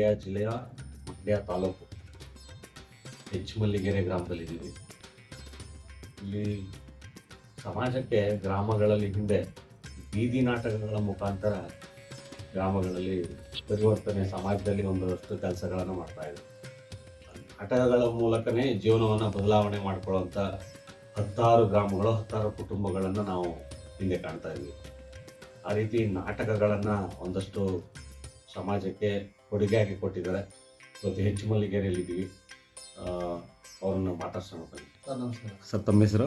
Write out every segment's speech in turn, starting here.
ಮಂಡ್ಯ ಜಿಲ್ಲೆಯ ಮಂಡ್ಯ ತಾಲೂಕು. ಹೆಚ್ಚಮಲ್ಲಿಗೆರೆ ಗ್ರಾಮದಲ್ಲಿದ್ದೀವಿ ಇಲ್ಲಿ ಸಮಾಜಕ್ಕೆ ಗ್ರಾಮಗಳಲ್ಲಿ ಹಿಂದೆ ಬೀದಿ ನಾಟಕಗಳ ಮುಖಾಂತರ ಗ್ರಾಮಗಳಲ್ಲಿ ಪರಿವರ್ತನೆ ಸಮಾಜದಲ್ಲಿ ಒಂದಷ್ಟು ಕೆಲಸಗಳನ್ನು ಮಾಡ್ತಾ ಇದೆ. ನಾಟಕಗಳ ಮೂಲಕನೇ ಜೀವನವನ್ನು ಬದಲಾವಣೆ ಮಾಡಿಕೊಳ್ಳುವಂಥ ಹತ್ತಾರು ಗ್ರಾಮಗಳು, ಹತ್ತಾರು ಕುಟುಂಬಗಳನ್ನು ನಾವು ಹಿಂದೆ ಕಾಣ್ತಾ ಇದ್ವಿ ಆ ರೀತಿ ನಾಟಕಗಳನ್ನು ಒಂದಷ್ಟು ಸಮಾಜಕ್ಕೆ ಕೊಡುಗೆಯಾಗಿ ಕೊಟ್ಟಿದ್ದಾರೆ. ಇವತ್ತು ಹೆಚ್ಚು ಮಲ್ಲಿಗೆರೆಯಲ್ಲಿದ್ದೀವಿ. ಅವ್ರನ್ನ ಮಾತಾಡ್ಸೋಣ ಸರ್ ನಮಸ್ಕಾರ. ಸರ್ ತಮ್ಮ ಹೆಸರು?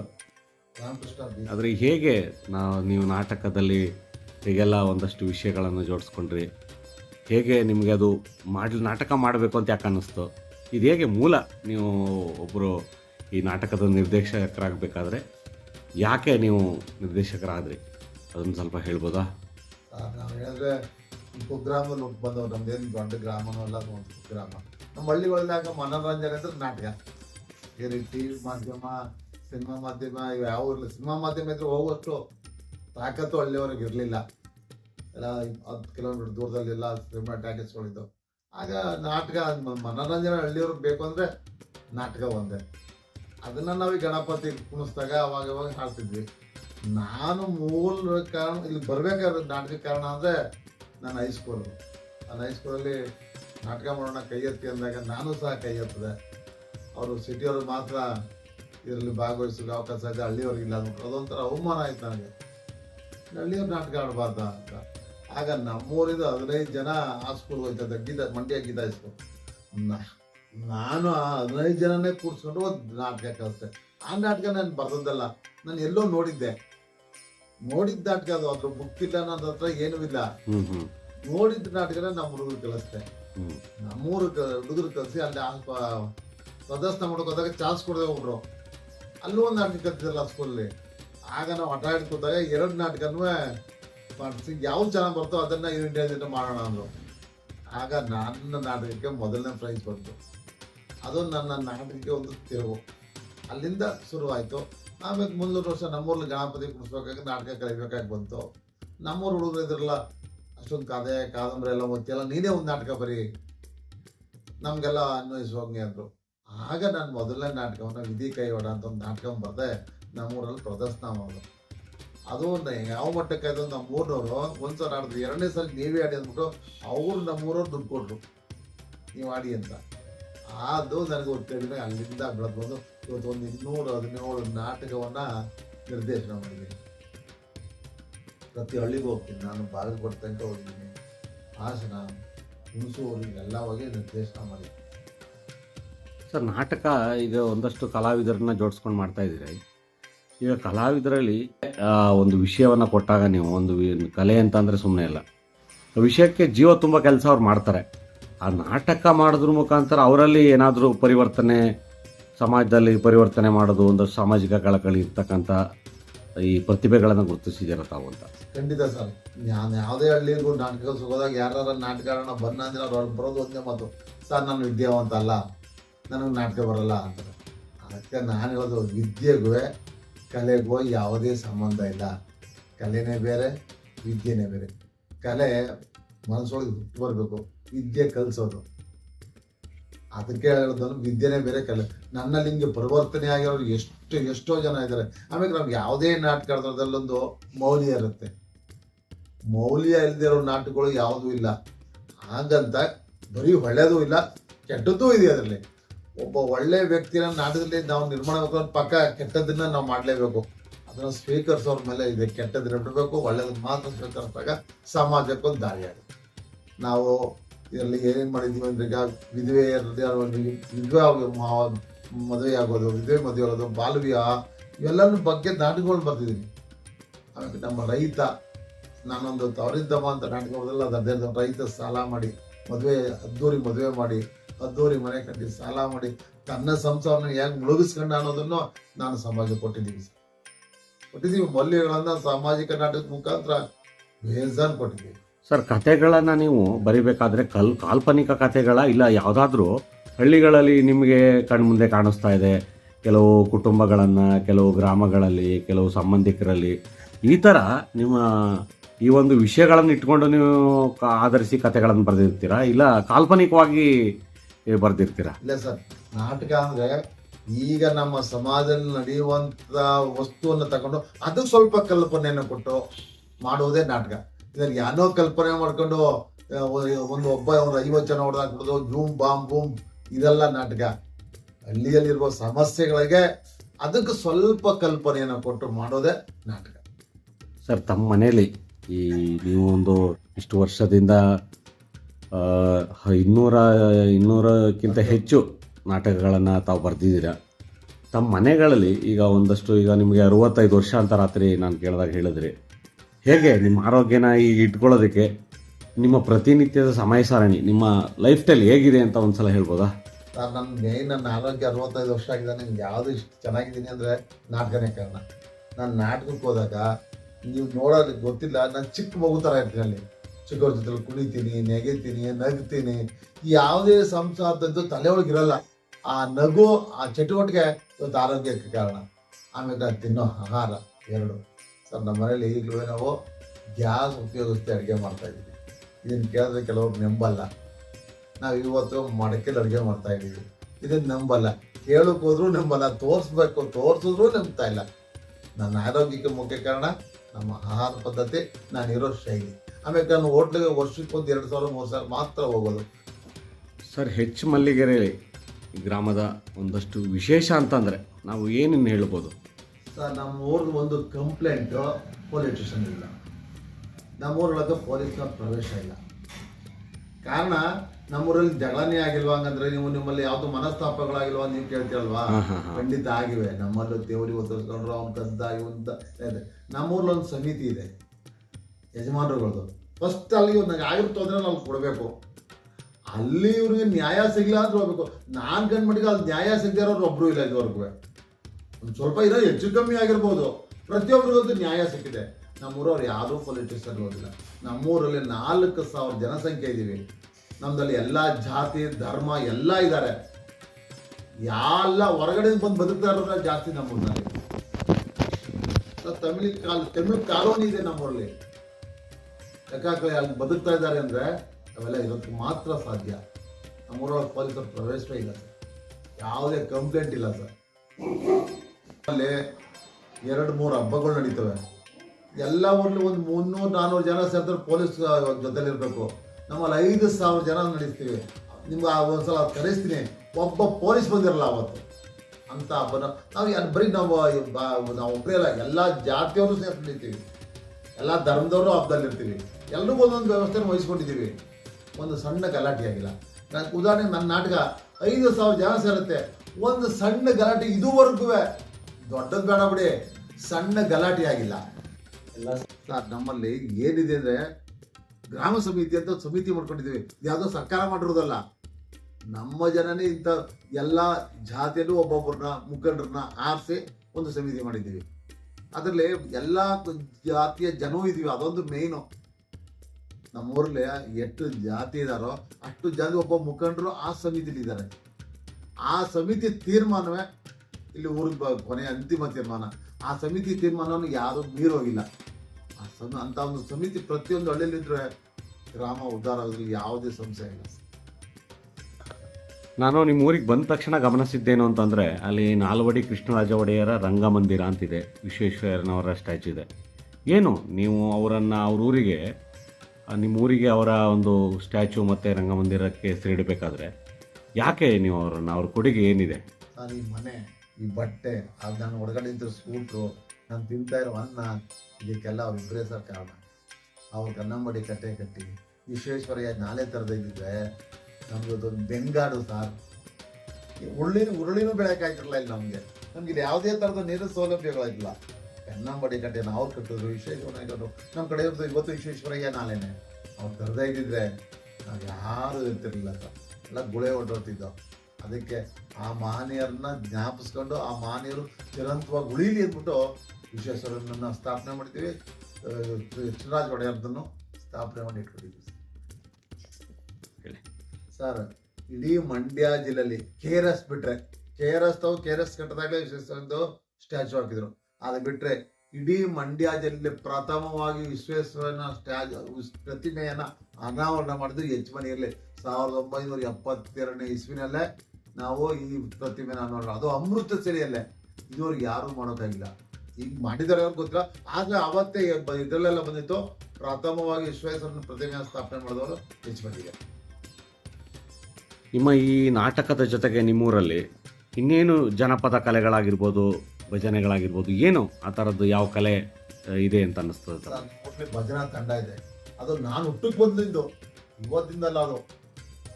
ರಾಮಕೃಷ್ಣ ಬಿ ಆದರೆ ಹೇಗೆ ನಾವು ನೀವು ನಾಟಕದಲ್ಲಿ ಹೀಗೆಲ್ಲ ಒಂದಷ್ಟು ವಿಷಯಗಳನ್ನು ಜೋಡಿಸ್ಕೊಂಡ್ರಿ? ಹೇಗೆ ನಿಮಗೆ ಅದು ಮಾಡಿ ನಾಟಕ ಮಾಡಬೇಕು ಅಂತ ಯಾಕೆ ಅನ್ನಿಸ್ತು? ಇದು ಹೇಗೆ ಮೂಲ? ನೀವು ಒಬ್ಬರು ಈ ನಾಟಕದ ನಿರ್ದೇಶಕರಾಗಬೇಕಾದ್ರೆ ಯಾಕೆ ನೀವು ನಿರ್ದೇಶಕರಾದ್ರಿ? ಅದನ್ನು ಸ್ವಲ್ಪ ಹೇಳ್ಬೋದಾ? ಸರ್ ನಾವು ಹೇಳಿದ್ರೆ ಕುಗ್ರಾಮದಲ್ಲಿ ಬಂದವು, ನಮ್ದೇನು ದೊಡ್ಡ ಗ್ರಾಮನೂ ಅಲ್ಲ ಒಂದು ಕುಗ್ರಾಮ ನಮ್ಮ ಹಳ್ಳಿಗಳಲ್ಲಾಗ ಮನೋರಂಜನೆ ಅಂದ್ರೆ ನಾಟಕ. ಈ ರೀತಿ ಮಾಧ್ಯಮ, ಸಿನಿಮಾ ಮಾಧ್ಯಮ, ಇವು ಯಾವ ಇರಲಿಲ್ಲ. ಸಿನಿಮಾ ಮಾಧ್ಯಮ ಇದ್ರೆ ಹೋಗುವಷ್ಟು ತಾಕತ್ತು ಹಳ್ಳಿಯವ್ರಿಗೆ ಇರಲಿಲ್ಲ. ಎಲ್ಲ ಹತ್ತು ಕಿಲೋಮೀಟರ್ ದೂರದಲ್ಲೆಲ್ಲ, ಸಿನಿಮಾ ಟ್ಯಾಕೆಟ್ಸ್ಗಳಿದ್ದವು ಆಗ ನಾಟಕ ಮನೋರಂಜನೆ ಹಳ್ಳಿಯವ್ರಿಗೆ ಬೇಕು ಅಂದರೆ ನಾಟಕ ಒಂದೇ. ಅದನ್ನ ನಾವು ಗಣಪತಿ ಕುಣಿಸ್ದಾಗ ಅವಾಗ ಅವಾಗ ಹಾಡ್ತಿದ್ವಿ ನಾನು ಮೂಲ ಕಾರಣ, ಇಲ್ಲಿ ಬರ್ಬೇಕಾದ್ರೆ ನಾಟಕ ಕಾರಣ ಅಂದರೆ ನಾನು ಹೈಸ್ಕೂಲು ನಾನು ಹೈಸ್ಕೂಲಲ್ಲಿ ನಾಟಕ ಮಾಡೋಣ ಕೈ ಎತ್ತಿ ಅಂದಾಗ ನಾನು ಸಹ ಕೈ ಎತ್ತದೆ ಅವರು ಸಿಟಿಯವ್ರು ಮಾತ್ರ ಇದರಲ್ಲಿ ಭಾಗವಹಿಸೋಕೆ ಅವಕಾಶ ಇದೆ ಹಳ್ಳಿಯವ್ರಿಗಿಲ್ಲ ಅಂದ್ಬಿಟ್ರು. ಅದೊಂಥರ ಅವಮಾನ ಆಯ್ತು ನನಗೆ. ಹಳ್ಳಿಯವ್ರು ನಾಟಕ ಆಡಬಾರ್ದ ಅಂತ. ಆಗ ನಮ್ಮೂರಿಂದ ಹದಿನೈದು ಜನ ಆ ಸ್ಕೂಲ್ಗೆ ಹೋಯ್ತದೆ ಗೀತಾ, ಮಂಡ್ಯ ಗೀತಾ ಸ್ಕೂಲ್ ನಾನು ಆ ಹದಿನೈದು ಜನನೇ ಕೂರಿಸ್ಕೊಂಡು ಒಂದು ನಾಟಕ ಕಲಿತೆ. ಆ ನಾಟಕ ನಾನು ಬರ್ದದ್ದಲ್ಲ, ನಾನು ಎಲ್ಲೋ ನೋಡಿದ್ದೆ. ನೋಡಿದ್ದ ನಾಟಕ ಅದು ಅದ್ರ ಬುಕ್ ಇಲ್ಲ ನನ್ನ ಹತ್ರ ಏನೂ ಇಲ್ಲ. ನೋಡಿದ್ದ ನಾಟಕನ ನಮ್ಮ ಹುಡುಗರು ಕಲಿಸ್ತೆ ನಮ್ಮೂರು ಹುಡುಗರು ಕಲಿಸಿ ಅಲ್ಲಿ ಪ್ರದರ್ಶನ ಮಾಡೋಕೆ ಹೋದಾಗ ಚಾನ್ಸ್ ಕೊಡದೆ ಹೋಗ್ರು ಅಲ್ಲೂ ಒಂದು ನಾಟಕ ಕಲ್ತಿದ್ದಲ್ಲ ಸ್ಕೂಲಲ್ಲಿ. ಆಗ ನಾವು ಆಟ ಆಡ್ಕೋದಾಗ ಎರಡು ನಾಟಕನೂ ಮಾಡಿಸಿ ಯಾವ್ದು ಚೆನ್ನಾಗಿ ಬರ್ತೋ ಅದನ್ನ ಇಂಡಿಯಾದಿಂದ ಮಾಡೋಣ ಅಂದರು. ಆಗ ನನ್ನ ನಾಟಕಕ್ಕೆ ಮೊದಲನೇ ಪ್ರೈಸ್ ಬಂತು. ಅದು ನನ್ನ ನಾಟಕಕ್ಕೆ ಒಂದು ತಿರುವು. ಅಲ್ಲಿಂದ ಶುರುವಾಯಿತು. ಆಮೇಲೆ ಮುಂದಿನ ವರ್ಷ ನಮ್ಮೂರಲ್ಲಿ ಗಣಪತಿ ಕುಡಿಸ್ಬೇಕಾಗಿ ನಾಟಕ ಕಲಿಬೇಕಾಗಿ ಬಂತು. ನಮ್ಮೂರು ಹುಡುಗರು ಇದ್ರಲ್ಲ ಅಷ್ಟೊಂದು ಕಥೆ, ಕಾದಂಬರಿ ಎಲ್ಲ ಓದ್ತಿಯಲ್ಲ ನೀನೇ ಒಂದು ನಾಟಕ ಬರಿ ನಮಗೆಲ್ಲ ಅನ್ವಯಿಸುವಂಗೆ ಅಂದರು. ಆಗ ನಾನು ಮೊದಲನೇ ನಾಟಕವನ್ನು ವಿಧಿ ಕೈವಾಡ ಅಂತ ಒಂದು ನಾಟಕ ಬರೆದೆ, ನಮ್ಮೂರಲ್ಲಿ ಪ್ರದರ್ಶನ ಮಾಡೋದು. ಅದು ಒಂದು ಯಾವ ಮಟ್ಟಕ್ಕೆ ಆಯ್ತು ನಮ್ಮ ಊರಿನವರು ಒಂದು ಸಲ ಆಡಿದ್ರು, ಎರಡನೇ ಸಲ ನೀವೇ ಆಡಿ ಅಂದ್ಬಿಟ್ಟು ಅವರು ನಮ್ಮೂರವ್ರು ದುಡ್ಡು ಕೊಟ್ರು. ನೀವು ಆಡಿ ಅಂತ. ಅದು ನನಗೆ ಗೊತ್ತಿಲ್ಲ ಅಲ್ಲಿಂದ ಬೆಳೆದು ಬಂದು ಇವತ್ತು ಒಂದು ಇನ್ನೂರು ಹದಿನೇಳು ನಾಟಕವನ್ನು ನಿರ್ದೇಶನ ಮಾಡಿದ್ದೀನಿ. ಪ್ರತಿ ಹಳ್ಳಿಗೆ ಹೋಗ್ತೀನಿ. ನಾನು ಬಾಗಲಕೋಟೆ ತನಕ ಹೋಗಿದ್ದೀನಿ ಹಾಸನ, ಹುಣಸೂರು ಎಲ್ಲ ಹೋಗಿ ನಿರ್ದೇಶನ ಮಾಡಿದ್ದೀನಿ ಸರ್, ನಾಟಕ ಈಗ ಒಂದಷ್ಟು ಕಲಾವಿದರನ್ನ ಜೋಡಿಸ್ಕೊಂಡು ಮಾಡ್ತಾ ಇದ್ದೀರಿ. ಈಗ ಕಲಾವಿದರಲ್ಲಿ ಒಂದು ವಿಷಯವನ್ನು ಕೊಟ್ಟಾಗ ನೀವು ಒಂದು ಕಲೆ ಅಂತ ಅಂದರೆ ಸುಮ್ಮನೆ ಇಲ್ಲ. ವಿಷಯಕ್ಕೆ ಜೀವ ತುಂಬ ಕೆಲಸ ಅವ್ರು ಮಾಡ್ತಾರೆ. ಆ ನಾಟಕ ಮಾಡೋದ್ರ ಮುಖಾಂತರ ಅವರಲ್ಲಿ ಏನಾದರೂ ಪರಿವರ್ತನೆ, ಸಮಾಜದಲ್ಲಿ ಪರಿವರ್ತನೆ ಮಾಡೋದು ಒಂದು ಸಾಮಾಜಿಕ ಕಳಕಳಿ ಇರ್ತಕ್ಕಂಥ ಈ ಪ್ರತಿಭೆಗಳನ್ನು ಗುರುತಿಸಿದ್ದೀರ ತಾವು ಅಂತ. ಖಂಡಿತ ಸರ್ ನಾನು ಯಾವುದೇ ಹಳ್ಳಿಗೂ ನಾಟಕ ಹೋದಾಗ ಯಾರು ನಾಟಕ ಆಡೋಣ ಬನ್ನ ಅಂದ್ರೆ ಅವ್ರು ಬರೋದು ಒಂದೇ ಮಾತು. ಸರ್, ನಾನು ವಿದ್ಯಾವಂತ ಅಲ್ಲ ನನಗೆ ನಾಟಕ ಬರಲ್ಲ ಅಂತಾರೆ. ಅದಕ್ಕೆ ನಾನು ಹೇಳೋದು, ವಿದ್ಯೆಗೂ ಕಲೆಗೂ ಯಾವುದೇ ಸಂಬಂಧ ಇಲ್ಲ. ಕಲೆನೇ ಬೇರೆ, ವಿದ್ಯೆನೇ ಬೇರೆ. ಕಲೆ ಮನಸ್ಸೊಳಗೆ ಹುಟ್ಟು ಬರಬೇಕು. ವಿದ್ಯೆ ಕಲಿಸೋದು. ಅದಕ್ಕೆ ಹೇಳೋದನ್ನು ವಿದ್ಯೆನೇ ಬೇರೆ, ಕಲೆ. ನನ್ನಲ್ಲಿ ಹಿಂಗೆ ಪರಿವರ್ತನೆ ಆಗಿರೋರು ಎಷ್ಟು ಎಷ್ಟೋ ಜನ ಇದ್ದಾರೆ. ಆಮೇಲೆ ನಮ್ಗೆ ಯಾವುದೇ ನಾಟಕ ಆಡೋದ್ರಲ್ಲೊಂದು ಮೌಲ್ಯ ಇರುತ್ತೆ. ಮೌಲ್ಯ ಇಲ್ಲದೆ ಇರೋ ನಾಟಕಗಳು ಯಾವುದೂ ಇಲ್ಲ. ಹಾಗಂತ ಬರೀ ಒಳ್ಳೇದೂ ಇಲ್ಲ, ಕೆಟ್ಟದ್ದೂ ಇದೆ ಅದರಲ್ಲಿ. ಒಬ್ಬ ಒಳ್ಳೆ ವ್ಯಕ್ತಿನ ನಾಟಕದಲ್ಲಿ ನಾವು ನಿರ್ಮಾಣ ಮಾಡಬೇಕು ಪಕ್ಕ ಕೆಟ್ಟದನ್ನ ನಾವು ಮಾಡಲೇಬೇಕು. ಅದನ್ನು ಸ್ವೀಕರಿಸೋರ ಮೇಲೆ ಇದೆ. ಕೆಟ್ಟದನ್ನ ಬಿಡಬೇಕು ಒಳ್ಳೇದನ್ನು ಮಾತ್ರ ಸ್ವೀಕರಿಸಿದಾಗ ಸಮಾಜಕ್ಕೊಂದು ದಾರಿ ಆಗುತ್ತೆ. ನಾವು ಇದರಲ್ಲಿ ಏನೇನು ಮಾಡಿದ್ದೀವಿ ಅಂದ್ರೆ ಈಗ ವಿಧವೆ ವಿಧವೆ ಮದುವೆ ಆಗೋದು ವಿಧವೆ ಮದುವೆ ಆಗೋದು ಬಾಲವ್ಯ ಇವೆಲ್ಲರ ಬಗ್ಗೆ ನಾಟಕಗಳು ಬರ್ತಿದ್ದೀನಿ ಆಮೇಲೆ ನಮ್ಮ ರೈತ, ನಾನೊಂದು ತವರಿದ್ದಮ್ಮ ಅಂತ ನಾಟಕ ಬರೋದಿಲ್ಲ ಅದು ರೈತ ಸಾಲ ಮಾಡಿ, ಮದುವೆ, ಅದ್ದೂರಿ ಮದುವೆ ಮಾಡಿ, ಅದ್ದೂರಿ ಮನೆ ಕಟ್ಟಿ ಸಾಲ ಮಾಡಿ, ತನ್ನ ಸಂಸಾರನ ಹೆಂಗೆ ಮುಳುಗಿಸ್ಕೊಂಡ ಅನ್ನೋದನ್ನು ನಾನು ಸಮಾಜಕ್ಕೆ ಕೊಟ್ಟಿದ್ದೀನಿ ಸರ್. ಕೊಟ್ಟಿದ್ದೀವಿ, ಮೌಲ್ಯಗಳನ್ನು ಸಾಮಾಜಿಕ ನಾಟಕದ ಮುಖಾಂತರ ಬೇಜಾನ್ ಕೊಟ್ಟಿದ್ದೀವಿ. ಸರ್, ಕಥೆಗಳನ್ನು ನೀವು ಬರಿಬೇಕಾದ್ರೆ ಕಲ್, ಕಾಲ್ಪನಿಕ ಕಥೆಗಳ ಇಲ್ಲ, ಯಾವುದಾದ್ರೂ ಹಳ್ಳಿಗಳಲ್ಲಿ ನಿಮಗೆ ಕಣ್ಮುಂದೆ ಕಾಣಿಸ್ತಾ ಇದೆ. ಕೆಲವು ಕುಟುಂಬಗಳನ್ನು, ಕೆಲವು ಗ್ರಾಮಗಳಲ್ಲಿ, ಕೆಲವು ಸಂಬಂಧಿಕರಲ್ಲಿ. ಈ ಥರ ನಿಮ್ಮ ಈ ಒಂದು ವಿಷಯಗಳನ್ನು ಇಟ್ಕೊಂಡು ನೀವು ಆಧರಿಸಿ ಕಥೆಗಳನ್ನು ಬರೆದಿರ್ತೀರಾ? ಇಲ್ಲ ಕಾಲ್ಪನಿಕವಾಗಿ ಬರೆದಿರ್ತೀರಾ? ಇಲ್ಲ ಸರ್. ನಾಟಕ ಅಂದರೆ ಈಗ ನಮ್ಮ ಸಮಾಜದಲ್ಲಿ ನಡೆಯುವಂಥ ವಸ್ತುವನ್ನು ತಗೊಂಡು ಅದು ಸ್ವಲ್ಪ ಕಲ್ಪನೆಯನ್ನು ಕೊಟ್ಟು ಮಾಡುವುದೇ ನಾಟಕ. ಇದರಲ್ಲಿ ಯಾನೋ ಕಲ್ಪನೆ ಮಾಡ್ಕೊಂಡು ಒಂದು ಒಬ್ಬ ಒಂದು ಐವತ್ತು ಜನ ಹೊಡೆದಾಕ್ಬಿಡೋದು ಜೂಮ್ ಬಾಂಬ್ ಬೂಮ್ ಇದೆಲ್ಲ ನಾಟಕ. ಹಳ್ಳಿಯಲ್ಲಿರುವ ಸಮಸ್ಯೆಗಳಿಗೆ ಅದಕ್ಕೆ ಸ್ವಲ್ಪ ಕಲ್ಪನೆಯನ್ನು ಕೊಟ್ಟು ಮಾಡೋದೇ ನಾಟಕ. ಸರ್ ತಮ್ಮ ಮನೆಯಲ್ಲಿ ಈ ನೀವು ಒಂದು ಇಷ್ಟು ವರ್ಷದಿಂದ ಇನ್ನೂರ ಇನ್ನೂರಕ್ಕಿಂತ ಹೆಚ್ಚು ನಾಟಕಗಳನ್ನು ತಾವು ಬರೆದಿದ್ದೀರಾ? ತಮ್ಮ ಮನೆಗಳಲ್ಲಿ ಈಗ ಒಂದಷ್ಟು ಈಗ ನಿಮಗೆ ಅರುವತ್ತೈದು ವರ್ಷ ಅಂತ ರಾತ್ರಿ ನಾನು ಕೇಳಿದಾಗ ಹೇಳಿದ್ರಿ. ಹೇಗೆ ನಿಮ್ಮ ಆರೋಗ್ಯನ ಈಗ ಇಟ್ಕೊಳ್ಳೋದಕ್ಕೆ ನಿಮ್ಮ ಪ್ರತಿನಿತ್ಯದ ಸಮಯ ಸಾರಣಿ ನಿಮ್ಮ ಲೈಫ್ ಸ್ಟೈಲ್ ಹೇಗಿದೆ ಅಂತ ಒಂದ್ಸಲ ಹೇಳ್ಬೋದಾ? ಸರ್ ನನ್ನ ಮೇಯ್ನ್ ನನ್ನ ಆರೋಗ್ಯ ಅರವತ್ತೈದು ವರ್ಷ ಆಗಿದೆ ನನಗೆ ಯಾವುದು ಇಷ್ಟು? ಚೆನ್ನಾಗಿದ್ದೀನಿ ಅಂದರೆ ನಾಟಕನೇ ಕಾರಣ. ನಾನು ನಾಟಕಕ್ಕೆ ಹೋದಾಗ, ನೀವು ನೋಡೋದಕ್ಕೆ ಗೊತ್ತಿಲ್ಲ, ನಾನು ಚಿಕ್ಕ ಮಗು ಥರ ಇರ್ತೀನಿ ಅಲ್ಲಿ. ಚಿಕ್ಕವ್ರ ಜೊತೆ ಕುಣಿತೀನಿ, ನೆಗೆತೀನಿ, ನಗ್ತೀನಿ, ಯಾವುದೇ ಸಂಸಾರದ್ದು ತಲೆ ಒಳಗಿರಲ್ಲ ಆ ನಗು, ಆ ಚಟುವಟಿಕೆ ಇವತ್ತು ಆರೋಗ್ಯಕ್ಕೆ ಕಾರಣ. ಆಮೇಲೆ ನಾನು ತಿನ್ನೋ ಆಹಾರ ಎರಡು. ಸರ್ ನಮ್ಮ ಮನೇಲಿ ಈಗಲೂ ನಾವು ಗ್ಯಾಸ್ ಉಪಯೋಗಿಸ್ತಾ ಅಡುಗೆ ಮಾಡ್ತಾ ಇದ್ದೀವಿ ಇದನ್ನು ಕೇಳಿದ್ರೆ ಕೆಲವರು ನಂಬಲ್ಲ. ನಾವು ಇವತ್ತು ಮಡಕೆಲಿ ಅಡುಗೆ ಮಾಡ್ತಾ ಇದ್ದೀವಿ. ಇದನ್ನು ನಂಬಲ್ಲ. ಕೇಳಕ್ಕೆ ಹೋದ್ರೂ ನಂಬಲ್ಲ ತೋರಿಸ್ಬೇಕು ತೋರಿಸಿದ್ರೂ ನಂಬ್ತಾ ಇಲ್ಲ. ನನ್ನ ಆರೋಗ್ಯಕ್ಕೆ ಮುಖ್ಯ ಕಾರಣ ನಮ್ಮ ಆಹಾರ ಪದ್ಧತಿ ನಾನಿರೋ ಶೈಲಿ. ಆಮೇಲೆ ನಾನು ಹೋಟ್ಲಿಗೆ ವರ್ಷಕ್ಕೆ ಒಂದು ಎರಡು ಸಾವಿರ ಮೂರು ಸಾವಿರ ಮಾತ್ರ ಹೋಗೋದು. ಸರ್ ಹೆಚ್ಚು ಮಲ್ಲಿಗೆರೆ ಗ್ರಾಮದ ಒಂದಷ್ಟು ವಿಶೇಷ ಅಂತಂದರೆ ನಾವು ಏನೇನು ಹೇಳ್ಬೋದು? ಸರ್ ನಮ್ಮ ಊರ್ದು ಒಂದು ಕಂಪ್ಲೇಂಟು ಪೊಲೀಸ್ ಸ್ಟೇಷನ್ ಇಲ್ಲ. ನಮ್ಮ ಊರೊಳಗೆ ಪೊಲೀಸ್ನ ಪ್ರವೇಶ ಇಲ್ಲ. ಕಾರಣ ನಮ್ಮೂರಲ್ಲಿ ಜಗಳನೇ ಆಗಿಲ್ವಾ ಹಂಗಂದ್ರೆ ನೀವು ನಿಮ್ಮಲ್ಲಿ ಯಾವ್ದು ಮನಸ್ತಾಪಗಳಾಗಿಲ್ವಾ ನೀವು ಕೇಳ್ತೀರಲ್ವಾ? ಖಂಡಿತ ಆಗಿವೆ. ನಮ್ಮಲ್ಲೂ ದೇವರಿಗೆ ಒತ್ತರಿಸ್ಕೊಂಡ್ರು ಅವ್ನ ಕದ್ದ ಇವಂತ ಇದೆ. ನಮ್ಮೂರಲ್ಲಿ ಒಂದು ಸಮಿತಿ ಇದೆ. ಯಜಮಾನರುಗಳದು. ಫಸ್ಟ್ ಅಲ್ಲಿ ನನಗೆ ಆಗಿರೋ ತೊಂದರೆ ನಾವು ಕೊಡಬೇಕು. ಅಲ್ಲಿ ಇವ್ರಿಗೆ ನ್ಯಾಯ ಸಿಗಲ್ಲ ಅಂತ ಹೋಗ್ಬೇಕು. ನಾನು ಕಂಡ್ಮಟ್ಟಿಗೆ ಅಲ್ಲಿ ನ್ಯಾಯ ಸಿಗದೇ ಇರೋರು ಒಬ್ರು ಇಲ್ಲ ಇದುವರೆಗೂ ಒಂದು ಸ್ವಲ್ಪ ಇರೋ ಹೆಚ್ಚು ಕಮ್ಮಿ ಆಗಿರ್ಬೋದು. ಪ್ರತಿಯೊಬ್ಬರಿಗಂತೂ ನ್ಯಾಯ ಸಿಕ್ಕಿದೆ. ನಮ್ಮೂರವ್ರು ಯಾರೂ ಪೊಲೀಸ್ ಓದಿಲ್ಲ. ನಮ್ಮೂರಲ್ಲಿ ನಾಲ್ಕು ಸಾವಿರ ಜನಸಂಖ್ಯೆ ಇದ್ದೀವಿ ನಮ್ಮದಲ್ಲಿ ಎಲ್ಲ ಜಾತಿ, ಧರ್ಮ ಎಲ್ಲ ಇದ್ದಾರೆ ಎಲ್ಲ ಹೊರಗಡೆ ಬಂದು ಬದುಕ್ತಾ ಇರೋದ್ರ ಜಾಸ್ತಿ ನಮ್ಮೂರಿನಲ್ಲಿ. ತಮಿಳು ಕಾಲ್, ತಮಿಳು ಕಾಲೋನಿ ಇದೆ ನಮ್ಮೂರಲ್ಲಿ. ಯಾಕಾಗ್ಲೇ ಅಲ್ಲಿ ಬದುಕ್ತಾ ಇದ್ದಾರೆ ಅಂದ್ರೆ ಅವೆಲ್ಲ ಇವತ್ತು ಮಾತ್ರ ಸಾಧ್ಯ. ನಮ್ಮೂರೊಳಗೆ ಪೊಲೀಸರು ಪ್ರವೇಶವೇ ಇಲ್ಲ ಸರ್. ಯಾವುದೇ ಕಂಪ್ಲೇಂಟ್ ಇಲ್ಲ ಸರ್. ಅಲ್ಲಿ ಎರಡು, ಮೂರು ಹಬ್ಬಗಳು ನಡೀತವೆ. ಎಲ್ಲ ಒಂದು ಒಂದು ಮುನ್ನೂರು ನಾನ್ನೂರು ಜನ ಸೇರ್ತಾರೆ ಪೊಲೀಸ್ ಜೊತೆಲಿ ಇರಬೇಕು ನಮ್ಮಲ್ಲಿ ಐದು ಸಾವಿರ ಜನ ನಡೆಸ್ತೀವಿ. ನಿಮ್ಗೆ ಆ ಒಂದ್ಸಲ ಕರೆಸ್ತೀನಿ. ಒಬ್ಬ ಪೊಲೀಸ್ ಬಂದಿರಲ್ಲ ಅವತ್ತು. ಅಂತ ಹಬ್ಬನ ನಾವು ಬರೀ ನಾವು ನಾವು ಒಬ್ಬರೇ ಅಲ್ಲ, ಎಲ್ಲ ಜಾತಿಯವರು ಸೇರ್ ನಡೀತೀವಿ ಎಲ್ಲ ಧರ್ಮದವರು ಹಬ್ಬದಲ್ಲಿ ಇರ್ತೀವಿ ಎಲ್ರಿಗೂ ಒಂದೊಂದು ವ್ಯವಸ್ಥೆನ ವಹಿಸ್ಕೊಂಡಿದ್ದೀವಿ. ಒಂದು ಸಣ್ಣ ಗಲಾಟೆ ಆಗಿಲ್ಲ. ನಾನು ಉದಾಹರಣೆ ನನ್ನ ನಾಟಕ, ಐದು ಸಾವಿರ ಜನ ಸೇರುತ್ತೆ. ಒಂದು ಸಣ್ಣ ಗಲಾಟೆ ಇದುವರೆಗೂ ದೊಡ್ಡದು ಬೇಡ ಬಿಡಿ. ಸಣ್ಣ ಗಲಾಟೆ ಆಗಿಲ್ಲ. ಎಲ್ಲ ಸರ್ ನಮ್ಮಲ್ಲಿ ಏನಿದೆ ಅಂದರೆ ಗ್ರಾಮ ಸಮಿತಿ ಅಂತ ಸಮಿತಿ ಮಾಡ್ಕೊಂಡಿದ್ದೀವಿ. ಯಾವುದೋ ಸರ್ಕಾರ ಮಾಡಿರೋದಲ್ಲ. ನಮ್ಮ ಜನನೇ ಇಂಥ ಎಲ್ಲ ಜಾತಿಯಲ್ಲೂ ಒಬ್ಬೊಬ್ಬರನ್ನ ಮುಖಂಡರನ್ನ ಆರಿಸಿ ಒಂದು ಸಮಿತಿ ಮಾಡಿದ್ದೀವಿ. ಅದರಲ್ಲಿ ಎಲ್ಲ ಜಾತಿಯ ಜನವೂ ಇದ್ದೀವಿ. ಅದೊಂದು ಮೇಯ್ನು ನಮ್ಮೂರಲ್ಲಿ ಎಷ್ಟು ಜಾತಿ ಇದ್ದಾರೋ ಅಷ್ಟು ಜಾತಿ ಒಬ್ಬ ಮುಖಂಡರು ಆ ಸಮಿತಿಲಿ ಇದ್ದಾರೆ. ಆ ಸಮಿತಿ ತೀರ್ಮಾನವೇ ಇಲ್ಲಿ ಊರಿಗೆ ಕೊನೆಯ ಅಂತಿಮ ತೀರ್ಮಾನ. ಆ ಸಮಿತಿ ತೀರ್ಮಾನವನ್ನು ಯಾರು ಮೀರೋಗಿಲ್ಲ. ಆ ಸಮ ಅಂತ ಒಂದು ಸಮಿತಿ ಪ್ರತಿಯೊಂದು ಹಳ್ಳಿಯಲ್ಲಿದ್ದರೆ ಗ್ರಾಮ ಉದ್ಧಾರ ಆಗೋದ್ರಲ್ಲಿ ಯಾವುದೇ ಸಂಶಯ ಇಲ್ಲ. ನಾನು ನಿಮ್ಮ ಊರಿಗೆ ಬಂದ ತಕ್ಷಣ ಗಮನಿಸಿದ್ದೇನು ಅಂತಂದರೆ ಅಲ್ಲಿ ನಾಲ್ವಡಿ ಕೃಷ್ಣರಾಜ ಒಡೆಯರ ರಂಗಮಂದಿರ ಅಂತಿದೆ. ವಿಶ್ವೇಶ್ವರನವರ ಸ್ಟ್ಯಾಚು ಇದೆ. ಏನು? ನೀವು ಅವರನ್ನು ಅವ್ರ ಊರಿಗೆ ನಿಮ್ಮ ಊರಿಗೆ ಅವರ ಒಂದು ಸ್ಟ್ಯಾಚು ಮತ್ತು ರಂಗಮಂದಿರಕ್ಕೆ ಹೆಸರಿಡಬೇಕಾದ್ರೆ ಯಾಕೆ ನೀವು ಅವರನ್ನು ಅವ್ರ ಕೊಡುಗೆ ಏನಿದೆ? ಸರ್ ಈ ಮನೆ ಈ ಬಟ್ಟೆ, ಅದು ನಾನು ನಿಂತಿರೋ ಸ್ಕೂಟ್ರು ನಾನು ತಿಂತಾ ಇರೋ ಅನ್ನ, ಇದಕ್ಕೆಲ್ಲ ಅವ್ರಿಬ್ಬರೇ ಸರ್ ಕಾರಣ. ಅವ್ರು ಕನ್ನಂಬಡಿ ಕಟ್ಟೆ ಕಟ್ಟಿ, ವಿಶ್ವೇಶ್ವರಯ್ಯ ನಾಲೆ ಥರದಿದ್ರೆ ನಮ್ಗೆ ಅದೊಂದು ಬೆಂಗಾಡು ಸರ್. ಉರುಳಿನ, ಉರುಳಿನೂ ಬೆಳಕಾಯ್ತಿರಲ್ಲ ಇಲ್ಲಿ ನಮಗೆ. ನಮ್ಗೆ ಇಲ್ಲಿ ಯಾವುದೇ ಥರದ ನೀರು ಸೌಲಭ್ಯಗಳಾಗಿಲ್ಲ ಕನ್ನಂಬಡಿ ಕಟ್ಟೆನ ಅವ್ರು ಕಟ್ಟಿದ್ರು, ವಿಶ್ವೇಶ್ವರಯ್ಯ ನಮ್ಮ ಕಡೆ ಇರೋದು ಇವತ್ತು ವಿಶ್ವೇಶ್ವರಯ್ಯ ನಾಲೆನೆ. ಅವ್ರು ತರದೇ ಇದ್ದಿದ್ರೆ ನಾವು ಯಾರು ಇರ್ತಿರಲಿಲ್ಲ ಸರ್. ಎಲ್ಲ ಗುಳೆ ಹೊಟ್ಟೋಗ್ತಿದ್ದೋ ಅದಕ್ಕೆ ಆ ಮಹನೀಯರನ್ನ ಜ್ಞಾಪಿಸ್ಕೊಂಡು ಆ ಮಹನೀಯರು ಚಿರಂತವಾಗಿ ಉಳಿಲಿ ಅಂದ್ಬಿಟ್ಟು ವಿಶ್ವೇಶ್ವರನನ್ನ ಸ್ಥಾಪನೆ ಮಾಡ್ತೀವಿ ಕೃಷ್ಣರಾಜ ಒಡೆಯರ್ದನ್ನು ಸ್ಥಾಪನೆ ಮಾಡಿ ಇಟ್ಕೊಂಡಿದ್ದೀವಿ. ಸರ್ ಇಡೀ ಮಂಡ್ಯ ಜಿಲ್ಲೆಯಲ್ಲಿ ಕೆ ಆರ್ ಎಸ್ ಬಿಟ್ರೆ ಕೆ ಆರ್ ಎಸ್ ತಾವು ಕೆ ಆರ್ ಎಸ್ ಕಟ್ಟದಾಗಲೇ ವಿಶ್ವೇಶ್ವರಂದು ಸ್ಟ್ಯಾಚು ಹಾಕಿದ್ರು. ಅದು ಬಿಟ್ರೆ ಇಡೀ ಮಂಡ್ಯ ಜಿಲ್ಲೆ ಪ್ರಥಮವಾಗಿ ವಿಶ್ವೇಶ್ವರನ ಸ್ಟ್ಯಾಚು ಪ್ರತಿಮೆಯನ್ನ ಅನಾವರಣ ಮಾಡಿದ್ರು ಎಚ್ ಮನೆಯಲ್ಲಿ ಸಾವಿರದ ಒಂಬೈನೂರ ಎಪ್ಪತ್ತೆರಡನೇ ಇಸ್ವಿನಲ್ಲೇ ನಾವು ಈ ಪ್ರತಿಮೆನ ನೋಡೋಣ ಅದು ಅಮೃತ ಸೆರೆಯಲ್ಲೇ. ಇದುವರೆಗೆ ಯಾರು ಮಾಡೋಕ್ಕಾಗಿಲ್ಲ. ಈಗ ಮಾಡಿದ್ದಾರೆ ಅವ್ರಿಗೆ ಗೊತ್ತಿಲ್ಲ. ಆದ್ರೆ ಅವತ್ತೇ ಇದ್ರಲ್ಲೆಲ್ಲ ಬಂದಿತ್ತು. ಪ್ರಥಮವಾಗಿ ವಿಶ್ವೇಶ್ವರನ ಪ್ರತಿಮೆ ಸ್ಥಾಪನೆ ಮಾಡಿದವರು ಹೆಚ್ಚು ಬಂದಿದೆ ನಿಮ್ಮ ಈ ನಾಟಕದ ಜೊತೆಗೆ ನಿಮ್ಮೂರಲ್ಲಿ ಇನ್ನೇನು ಜನಪದ ಕಲೆಗಳಾಗಿರ್ಬೋದು ಭಜನೆಗಳಾಗಿರ್ಬೋದು ಏನು ಆ ಥರದ್ದು ಯಾವ ಕಲೆ ಇದೆ ಅಂತ ಅನ್ನಿಸ್ತದೆ ನಾನು ಭಜನಾ ತಂಡ ಇದೆ. ಅದು ನಾನು ಹುಟ್ಟಕ್ಕೆ ಬಂದಿದ್ದು. ಇವತ್ತಿಂದಲ್ಲ ಅದು.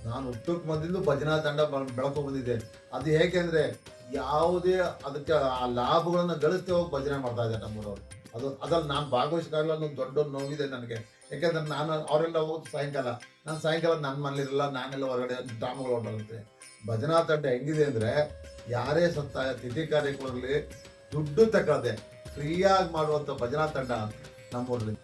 ನಾನು ಹುಟ್ಟಕ್ಕೆ ಬಂದಿದ್ದು ಭಜನಾ ತಂಡ ಬೆಳಕೊಂಡು ಬಂದಿದ್ದೆ. ಬಂದಿದೆ ಅದು ಅಂದರೆ ಯಾವುದೇ ಅದಕ್ಕೆ ಆ ಲಾಭಗಳನ್ನು ಗಳಿಸ್ತೇ ಹೋಗಿ ಭಜನೆ ಮಾಡ್ತಾ ಇದ್ದಾರೆ ನಮ್ಮೂರವ್ರು. ಅದು, ಅದ್ರಲ್ಲಿ ನಾನು ಭಾಗವಹಿಸಿದಾಗಲೂ ಒಂದು ದೊಡ್ಡ ನೋವಿದೆ ನನಗೆ. ಯಾಕೆಂದ್ರೆ ನಾನು ಅವರೆಲ್ಲ ಹೋಗಿ ಸಾಯಂಕಾಲ, ನಾನು ಸಾಯಂಕಾಲ ನನ್ನ ಮನೇಲಿರಲ್ಲ, ನಾನೆಲ್ಲ ಹೊರಗಡೆ ಡ್ರಾಮಗಳು ಹೊರಡುತ್ತೆ ಭಜನಾ ತಂಡ ಹೆಂಗಿದೆ ಅಂದರೆ ಯಾರೇ ಸತ್ತ ತಿಥಿ ಕಾರ್ಯಕ್ರಮಗಳಲ್ಲಿ ದುಡ್ಡು ತಗೊಳ್ಳದೆ ಫ್ರೀಯಾಗಿ ಮಾಡುವಂಥ ಭಜನಾ ತಂಡ ನಮ್ಮೂರಲ್ಲಿ.